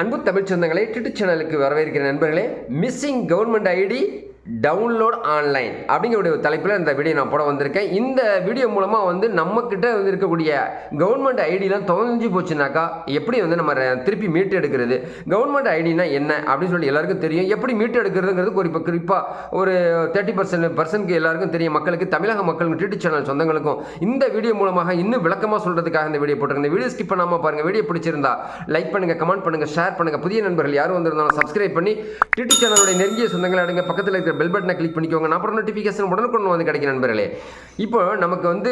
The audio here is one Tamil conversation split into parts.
அன்பு தமிழ் சொந்தங்களை டிட்டு சேனலுக்கு வரவேற்கிற நண்பர்களே missing government ID download online அப்படிங்கிற ஒரு தலைப்பில் இந்த வீடியோ நான் போட வந்திருக்கேன். இந்த வீடியோ மூலமாக வந்து நம்மக்கிட்ட வந்து இருக்கக்கூடிய கவர்மெண்ட் ஐடிலாம் தொலைஞ்சு போச்சுனாக்கா எப்படி வந்து நம்ம திருப்பி மீட்டு எடுக்கிறது? கவர்மெண்ட் ஐடினா என்ன அப்படின்னு சொல்லி எல்லாருக்கும் தெரியும். எப்படி மீட்டு எடுக்கிறதுங்கிறது குறிப்பாக குறிப்பாக ஒரு தேர்ட்டி பர்சன்ட் பர்சன்ட்க்கு எல்லாருக்கும் தெரியும். மக்களுக்கு தமிழக மக்களுக்கு டிடி சேனல் சொந்தங்களுக்கும். இந்த வீடியோ மூலமாக இன்னும் விளக்கமாக சொல்கிறதுக்காக இந்த வீடியோ போட்டிருக்கேன். இந்த வீடியோ ஸ்கிப் பண்ணாமல் பாருங்கள் வீடியோ பிடிச்சிருந்தா லைக் பண்ணுங்கள் கமெண்ட் பண்ணுங்கள் ஷேர் பண்ணுங்கள் புதிய நண்பர்கள் யாரும் வந்திருந்தாலும் சப்ஸ்கிரைப் பண்ணி டிடி சேனலுடைய நெருங்கிய சொந்தங்களை அடுங்க பக்கத்தில் இருக்கிற பெல் பட்டனை கிளிக் பண்ணிக்கோங்க. நான் அப்புறம் நோட்டிஃபிகேஷன் உடனுக்குடன் வந்து கிடைக்கும் நண்பர்களே. இப்போ நமக்கு வந்து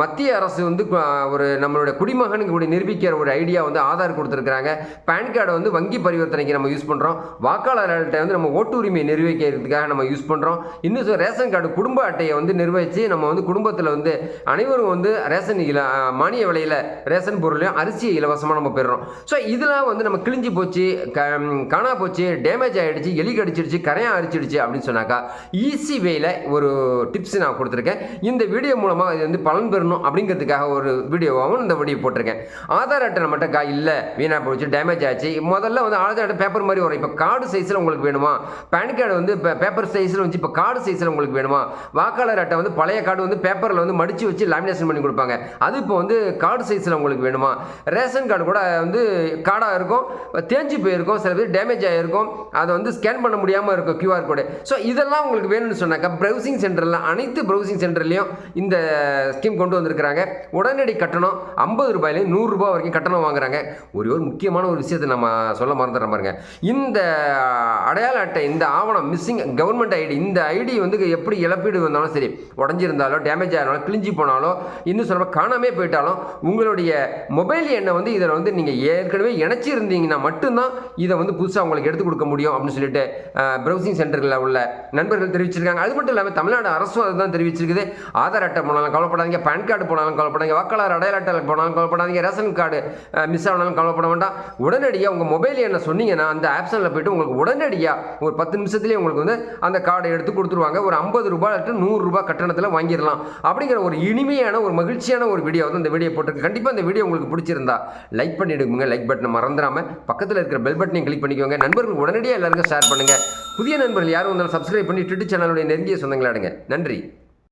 மத்திய அரசு வந்து ஒரு நம்மளுடைய குடிமகனுக்கு கூட நிரூபிக்கிற ஒரு ஐடியா வந்து ஆதார் கொடுத்துருக்காங்க பேன் கார்டை வந்து வங்கி பரிவர்த்தனைக்கு நம்ம யூஸ் பண்ணுறோம் வாக்காளர்கள்ட்ட வந்து நம்ம ஓட்டு உரிமையை நிர்வகிக்கிறதுக்காக நம்ம யூஸ் பண்ணுறோம் இன்னும் ரேஷன் கார்டு குடும்ப அட்டையை வந்து நிர்வகித்து நம்ம வந்து குடும்பத்தில் வந்து அனைவரும் வந்து ரேஷன் இல மானிய விலையில் ரேஷன் பொருளையும் அரிசியை இலவசமாக நம்ம பெறுறோம். ஸோ இதெல்லாம் வந்து நம்ம கிழிஞ்சு போச்சு க காணா போச்சு டேமேஜ் ஆகிடுச்சு எலி கடிச்சிடுச்சு கரையான் அரிச்சிடுச்சு அப்படின்னு சொன்னாக்கா ஈஸி வேல ஒரு டிப்ஸ் நான் கொடுத்துருக்கேன். இந்த வீடியோ மூலமாக இது வந்து பலன் பெறணும் அப்படிங்கிறதுக்காக ஒரு வீடியோவாகவும் இந்த வீடியோ போட்டிருக்கேன். ஆதார் அட்டை நம்மகிட்ட கா இல்லை. வீணாக போச்சு டேமேஜ் ஆச்சு. முதல்ல வந்து ஆதார் அட்டை பேப்பர் மாதிரி வரும். இப்போ கார்டு சைஸில் உங்களுக்கு வேணுமா? பேன் கார்டு வந்து இப்போ பேப்பர் சைஸில் வந்து இப்போ கார்டு சைஸில் உங்களுக்கு வேணுமா? வாக்காளர் அட்டை வந்து பழைய கார்டு வந்து பேப்பரில் வந்து மடித்து வச்சு லேமினேஷன் பண்ணி கொடுப்பாங்க. அது இப்போ வந்து கார்டு சைஸில் உங்களுக்கு வேணுமா? ரேஷன் கார்டு கூட வந்து கார்டாக இருக்கும். தேஞ்சு போயிருக்கும். சில பேர் டேமேஜ் ஆகிருக்கும் அதை வந்து ஸ்கேன் பண்ண முடியாமல் இருக்கும் கியூஆர் கோடு ஸோ இதெல்லாம் உங்களுக்கு வேணும்னு சொன்னாக்கா ப்ரௌசிங் சென்டரில் அனைத்து ப்ரௌசிங் சென்டர்லேயும் இந்த ஸ்கீம் கொண்டு வந்திருக்கிறாங்க. உடனடி கட்டணம் ஐம்பது ரூபாயிலேருந்து நூறுரூபா வரைக்கும் கட்டணம் வாங்குறாங்க. ஒரே ஒரு முக்கியமான ஒரு விஷயத்தை நம்ம சொல்ல மறந்துடுறோம் பாருங்க. இந்த அடையாள அட்டை இந்த ஆவணம் மிஸ்ஸிங் கவர்மெண்ட் ஐடி இந்த ஐடி வந்து எப்படி இழப்பீடு வந்தாலும் சரி உடஞ்சிருந்தாலோ டேமேஜ் ஆனாலும் கிழிஞ்சி போனாலோ இன்னும் சொல்ல காணாமே போயிட்டாலும் உங்களுடைய மொபைல் எண்ணை வந்து இதில் வந்து நீங்கள் ஏற்கனவே இணைச்சிருந்தீங்கன்னா மட்டும்தான் இதை வந்து புதுசாக உங்களுக்கு எடுத்து கொடுக்க முடியும் அப்படின்னு சொல்லிட்டு ப்ரௌசிங் சென்டரில் உள்ள நண்பர்கள் தெரிவிச்சிருக்காங்க. அது மட்டும் இல்லாமல் தமிழ்நாடு அரசும் அதுதான் தெரிவிச்சிருக்குது. ஆதார் அட்டை போனாலும் கவலைப்படாதீங்க. பேன் கார்டு போனாலும் கவலைப்படாதீங்க. வாக்காளர் அடையாள அட்டை போனாலும் கவலைப்படாதீங்க. ரேஷன் கார்டு மிஸ் ஆனாலும் கவலைப்பட வேண்டாம். உடனடியாக உங்கள் மொபைல் எண்ணை சொன்னீங்கன்னா அந்த ஆப்ஷனில் போய்ட்டு உங்களுக்கு உடனடியாக ஒரு பத்து நிமிஷத்துலேயே உங்களுக்கு வந்து அந்த கார்டை எடுத்து கொடுத்துருவாங்க. ஒரு ஐம்பது ரூபாய் டு நூறுரூபா கட்டணத்தில் வாங்கிடலாம். அப்படிங்கிற ஒரு இனிமையான ஒரு மகிழ்ச்சியான ஒரு வீடியோ வந்து இந்த வீடியோ போட்டிருக்கு. கண்டிப்பாக இந்த வீடியோ உங்களுக்கு பிடிச்சிருந்தா லைக் பண்ணிவிடுங்க லைக் பட்டனை மறந்துடாமல் பக்கத்தில் இருக்கிற பெல் பட்டனையும் கிளிக் பண்ணிக்கோங்க. நண்பர்கள் உடனடியாக எல்லாருக்கும் ஷேர் பண்ணுங்கள் புதிய நண்பர்கள் யாரும் வந்தாலும் சப்ஸ்கிரைப் பண்ணி ட்விட்டர் சேனலுடைய நெருங்கிய சொந்தங்களாடுங்க நன்றி.